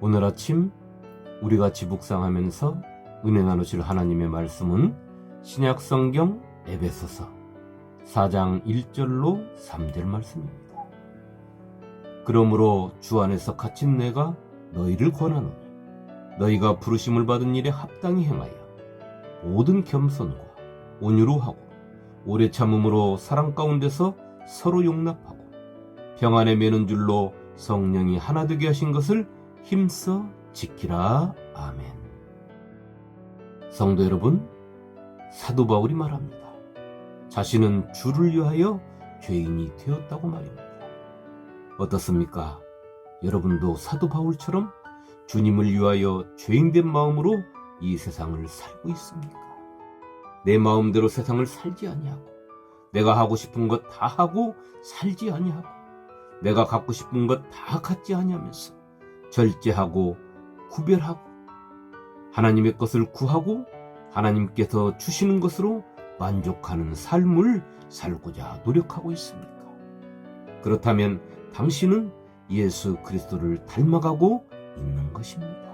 오늘 아침 우리 같이 묵상하면서 은혜 나누실 하나님의 말씀은 신약 성경 에베소서 4장 1절로 3절 말씀입니다. 그러므로 주 안에서 갇힌 내가 너희를 권하노니 너희가 부르심을 받은 일에 합당히 행하여 모든 겸손과 온유로 하고 오래 참음으로 사랑 가운데서 서로 용납하고 평안에 매는 줄로 성령이 하나 되게 하신 것을 힘써 지키라. 아멘. 성도 여러분, 사도 바울이 말합니다. 자신은 주를 위하여 죄인이 되었다고 말입니다. 어떻습니까? 여러분도 사도 바울처럼 주님을 위하여 죄인된 마음으로 이 세상을 살고 있습니까? 내 마음대로 세상을 살지 아니하고 내가 하고 싶은 것 다 하고 살지 아니하고 내가 갖고 싶은 것 다 갖지 아니하면서 절제하고 구별하고 하나님의 것을 구하고 하나님께서 주시는 것으로 만족하는 삶을 살고자 노력하고 있습니까? 그렇다면 당신은 예수 그리스도를 닮아가고 있는 것입니다.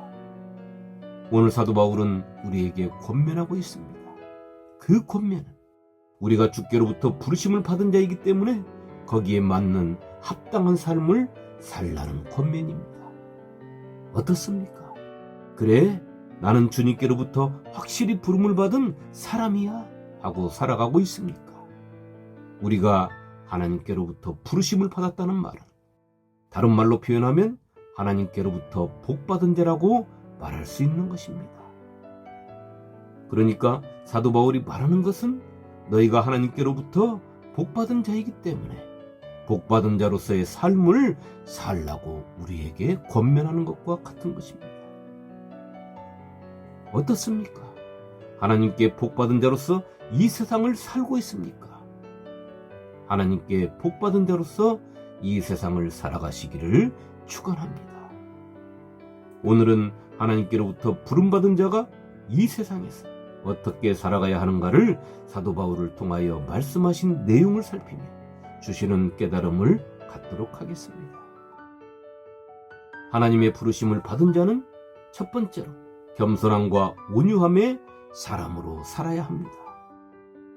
오늘 사도 바울은 우리에게 권면하고 있습니다. 그 권면은 우리가 주께로부터 부르심을 받은 자이기 때문에 거기에 맞는 합당한 삶을 살라는 권면입니다. 어떻습니까? 그래, 나는 주님께로부터 확실히 부름을 받은 사람이야 하고 살아가고 있습니까? 우리가 하나님께로부터 부르심을 받았다는 말은 다른 말로 표현하면 하나님께로부터 복받은 자라고 말할 수 있는 것입니다. 그러니까 사도 바울이 말하는 것은 너희가 하나님께로부터 복받은 자이기 때문에 복받은 자로서의 삶을 살라고 우리에게 권면하는 것과 같은 것입니다. 어떻습니까? 하나님께 복받은 자로서 이 세상을 살고 있습니까? 하나님께 복받은 자로서 이 세상을 살아가시기를 축원합니다. 오늘은 하나님께로부터 부름받은 자가 이 세상에서 어떻게 살아가야 하는가를 사도 바울을 통하여 말씀하신 내용을 살피며 주시는 깨달음을 갖도록 하겠습니다. 하나님의 부르심을 받은 자는 첫 번째로 겸손함과 온유함의 사람으로 살아야 합니다.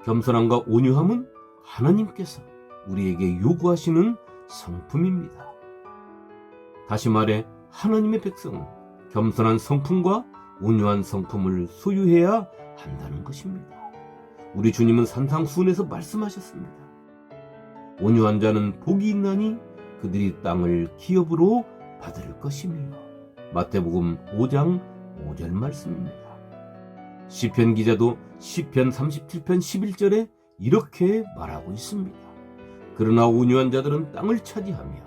겸손함과 온유함은 하나님께서 우리에게 요구하시는 성품입니다. 다시 말해 하나님의 백성은 겸손한 성품과 온유한 성품을 소유해야 한다는 것입니다. 우리 주님은 산상수훈에서 말씀하셨습니다. 온유한 자는 복이 있나니 그들이 땅을 기업으로 받을 것이며 마태복음 5장 5절 말씀입니다. 시편 기자도 시편 37편 11절에 이렇게 말하고 있습니다. 그러나 온유한 자들은 땅을 차지하며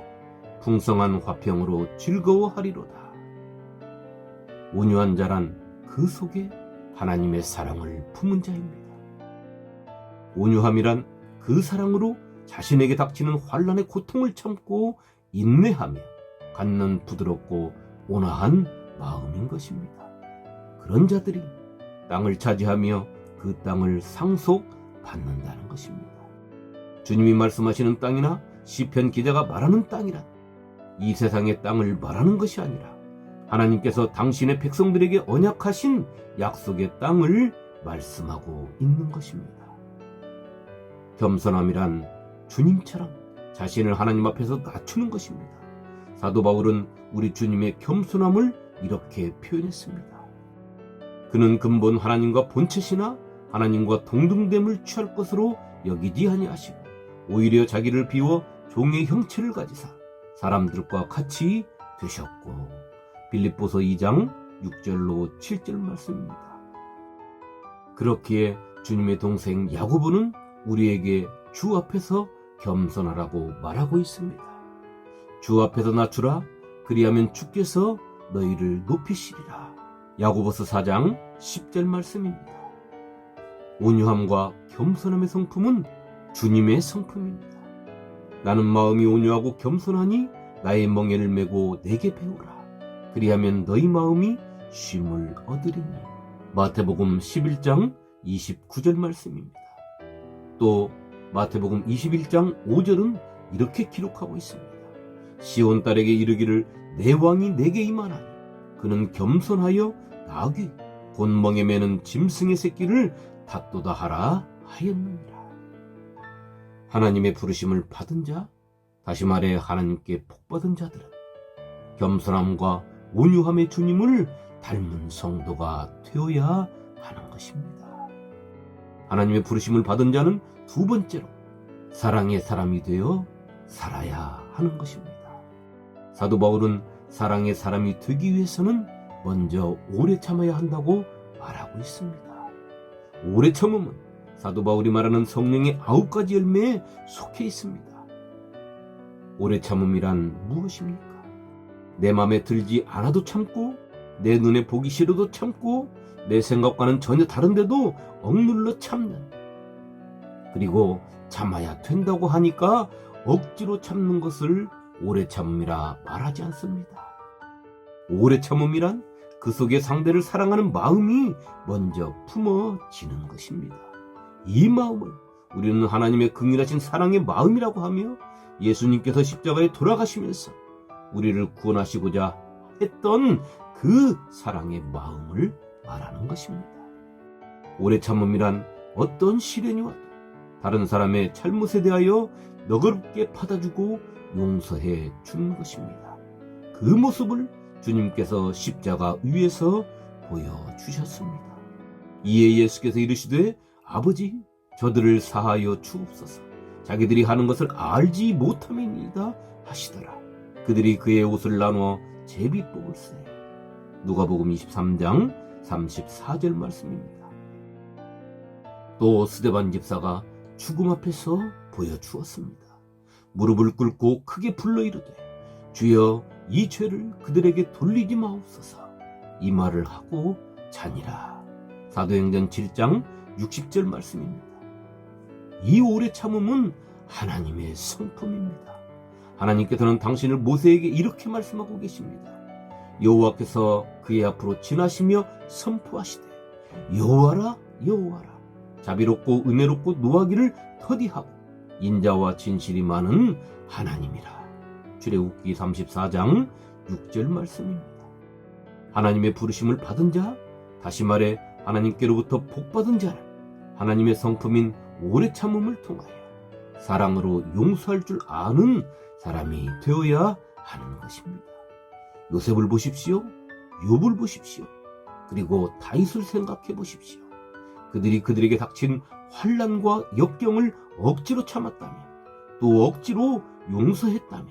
풍성한 화평으로 즐거워하리로다. 온유한 자란 그 속에 하나님의 사랑을 품은 자입니다. 온유함이란 그 사랑으로 자신에게 닥치는 환란의 고통을 참고 인내하며 갖는 부드럽고 온화한 마음인 것입니다. 그런 자들이 땅을 차지하며 그 땅을 상속받는다는 것입니다. 주님이 말씀하시는 땅이나 시편 기자가 말하는 땅이란 이 세상의 땅을 말하는 것이 아니라 하나님께서 당신의 백성들에게 언약하신 약속의 땅을 말씀하고 있는 것입니다. 겸손함이란 주님처럼 자신을 하나님 앞에서 낮추는 것입니다. 사도 바울은 우리 주님의 겸손함을 이렇게 표현했습니다. 그는 근본 하나님과 본체시나 하나님과 동등됨을 취할 것으로 여기지 아니하시고 오히려 자기를 비워 종의 형체를 가지사 사람들과 같이 되셨고 빌립보서 2장 6절로 7절 말씀입니다. 그렇기에 주님의 동생 야고보는 우리에게 주 앞에서 겸손하라고 말하고 있습니다. 주 앞에서 낮추라 그리하면 주께서 너희를 높이시리라. 야고보서 4장 10절 말씀입니다. 온유함과 겸손함의 성품은 주님의 성품입니다. 나는 마음이 온유하고 겸손하니 나의 멍에를 메고 내게 배우라. 그리하면 너희 마음이 쉼을 얻으리니. 마태복음 11장 29절 말씀입니다. 또 마태복음 21장 5절은 이렇게 기록하고 있습니다. 시온 딸에게 이르기를 내 왕이 내게 임하나니 그는 겸손하여 나귀 곤멍에 매는 짐승의 새끼를 탓도다 하라 하였느니라. 하나님의 부르심을 받은 자, 다시 말해 하나님께 복받은 자들은 겸손함과 온유함의 주님을 닮은 성도가 되어야 하는 것입니다. 하나님의 부르심을 받은 자는 두 번째로 사랑의 사람이 되어 살아야 하는 것입니다. 사도 바울은 사랑의 사람이 되기 위해서는 먼저 오래 참아야 한다고 말하고 있습니다. 오래 참음은 사도 바울이 말하는 성령의 아홉 가지 열매에 속해 있습니다. 오래 참음이란 무엇입니까? 내 마음에 들지 않아도 참고, 내 눈에 보기 싫어도 참고, 내 생각과는 전혀 다른데도 억눌러 참는. 그리고 참아야 된다고 하니까 억지로 참는 것을 오래 참음이라 말하지 않습니다. 오래 참음이란 그 속에 상대를 사랑하는 마음이 먼저 품어지는 것입니다. 이 마음을 우리는 하나님의 긍휼하신 사랑의 마음이라고 하며 예수님께서 십자가에 돌아가시면서 우리를 구원하시고자 했던 그 사랑의 마음을 말하는 것입니다. 오래 참음이란 어떤 시련이 와도 다른 사람의 잘못에 대하여 너그럽게 받아주고 용서해 주는 것입니다. 그 모습을 주님께서 십자가 위에서 보여주셨습니다. 이에 예수께서 이르시되 아버지 저들을 사하여 주옵소서 자기들이 하는 것을 알지 못함이니이다 하시더라. 그들이 그의 옷을 나누어 제비 뽑을세. 누가복음 23장 34절 말씀입니다. 또 스데반 집사가 죽음 앞에서 보여주었습니다. 무릎을 꿇고 크게 불러 이르되 주여 이 죄를 그들에게 돌리지 마옵소서 이 말을 하고 자니라. 사도행전 7장 60절 말씀입니다. 이 오래 참음은 하나님의 성품입니다. 하나님께서는 당신을 모세에게 이렇게 말씀하고 계십니다. 여호와께서 그의 앞으로 지나시며 선포하시되 여호와라 여호와라 자비롭고 은혜롭고 노하기를 더디하고 인자와 진실이 많은 하나님이라. 출애굽기 34장 6절 말씀입니다. 하나님의 부르심을 받은 자, 다시 말해 하나님께로부터 복받은 자는 하나님의 성품인 오래 참음을 통하여 사랑으로 용서할 줄 아는 사람이 되어야 하는 것입니다. 요셉을 보십시오. 욥을 보십시오. 그리고 다윗을 생각해 보십시오. 그들이 그들에게 닥친 환란과 역경을 억지로 참았다면 또 억지로 용서했다면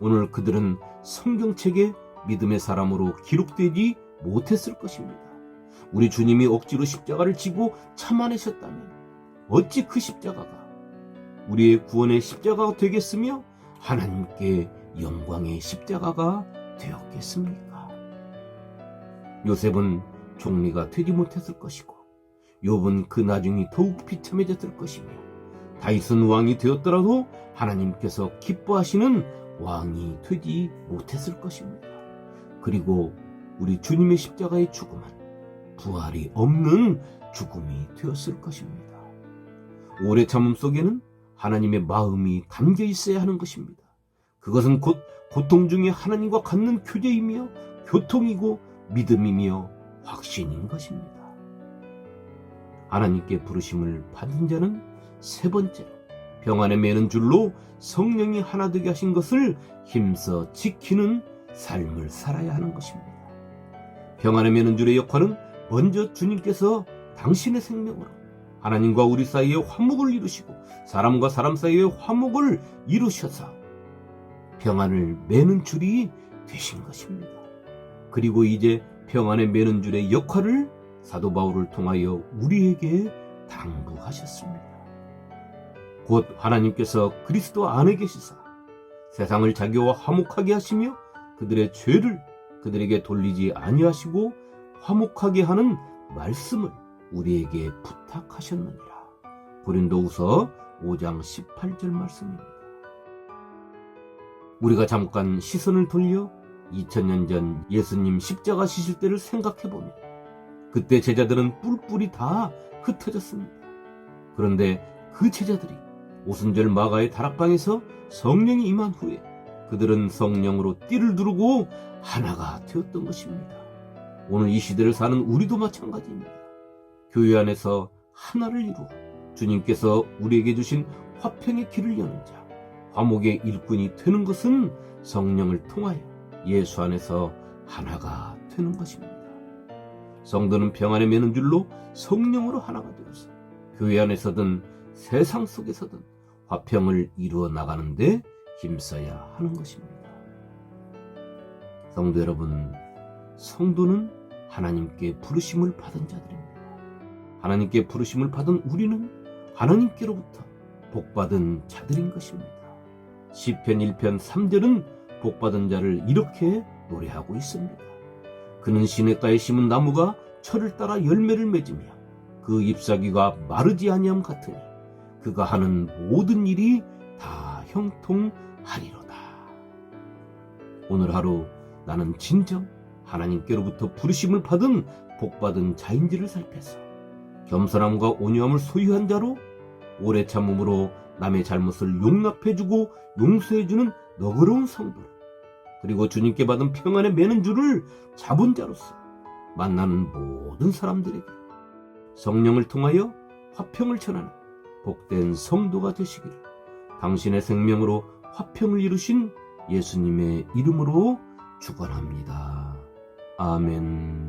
오늘 그들은 성경책에 믿음의 사람으로 기록되지 못했을 것입니다. 우리 주님이 억지로 십자가를 지고 참아내셨다면 어찌 그 십자가가 우리의 구원의 십자가가 되겠으며 하나님께 영광의 십자가가 되었겠습니까? 요셉은 종리가 되지 못했을 것이고 욥은 그 나중이 더욱 비참해졌을 것이며 다윗은 왕이 되었더라도 하나님께서 기뻐하시는 왕이 되지 못했을 것입니다. 그리고 우리 주님의 십자가의 죽음은 부활이 없는 죽음이 되었을 것입니다. 오래 참음 속에는 하나님의 마음이 담겨 있어야 하는 것입니다. 그것은 곧 고통 중에 하나님과 갖는 교제이며 교통이고 믿음이며 확신인 것입니다. 하나님께 부르심을 받은 자는 세 번째로 병안에 매는 줄로 성령이 하나 되게 하신 것을 힘써 지키는 삶을 살아야 하는 것입니다. 병안에 매는 줄의 역할은 먼저 주님께서 당신의 생명으로 하나님과 우리 사이에 화목을 이루시고 사람과 사람 사이에 화목을 이루셔서 평안을 매는 줄이 되신 것입니다. 그리고 이제 평안에 매는 줄의 역할을 사도 바울을 통하여 우리에게 당부하셨습니다. 곧 하나님께서 그리스도 안에 계시사 세상을 자기와 화목하게 하시며 그들의 죄를 그들에게 돌리지 아니하시고 화목하게 하는 말씀을 우리에게 부탁하셨느니라. 고린도후서 5장 18절 말씀입니다. 우리가 잠깐 시선을 돌려 2000년 전 예수님 십자가 시실 때를 생각해 보면 그때 제자들은 뿔뿔이 다 흩어졌습니다. 그런데 그 제자들이 오순절 마가의 다락방에서 성령이 임한 후에 그들은 성령으로 띠를 두르고 하나가 되었던 것입니다. 오늘 이 시대를 사는 우리도 마찬가지입니다. 교회 안에서 하나를 이루어 주님께서 우리에게 주신 화평의 길을 여는 자, 화목의 일꾼이 되는 것은 성령을 통하여 예수 안에서 하나가 되는 것입니다. 성도는 평안에 매는 줄로 성령으로 하나가 되어서 교회 안에서든 세상 속에서든 화평을 이루어 나가는데 힘써야 하는 것입니다. 성도 여러분, 성도는 하나님께 부르심을 받은 자들입니다. 하나님께 부르심을 받은 우리는 하나님께로부터 복받은 자들인 것입니다. 시편 1편 3절은 복받은 자를 이렇게 노래하고 있습니다. 그는 시냇가에 심은 나무가 철을 따라 열매를 맺으며 그 잎사귀가 마르지 아니함 같으니 그가 하는 모든 일이 다 형통하리로다. 오늘 하루 나는 진정 하나님께로부터 부르심을 받은 복받은 자인지를 살펴서 겸손함과 온유함을 소유한 자로 오래 참음으로 남의 잘못을 용납해주고 용서해주는 너그러운 성도로 그리고 주님께 받은 평안에 매는 줄을 잡은 자로서 만나는 모든 사람들에게 성령을 통하여 화평을 전하는 복된 성도가 되시기를 당신의 생명으로 화평을 이루신 예수님의 이름으로 축원합니다. 아멘.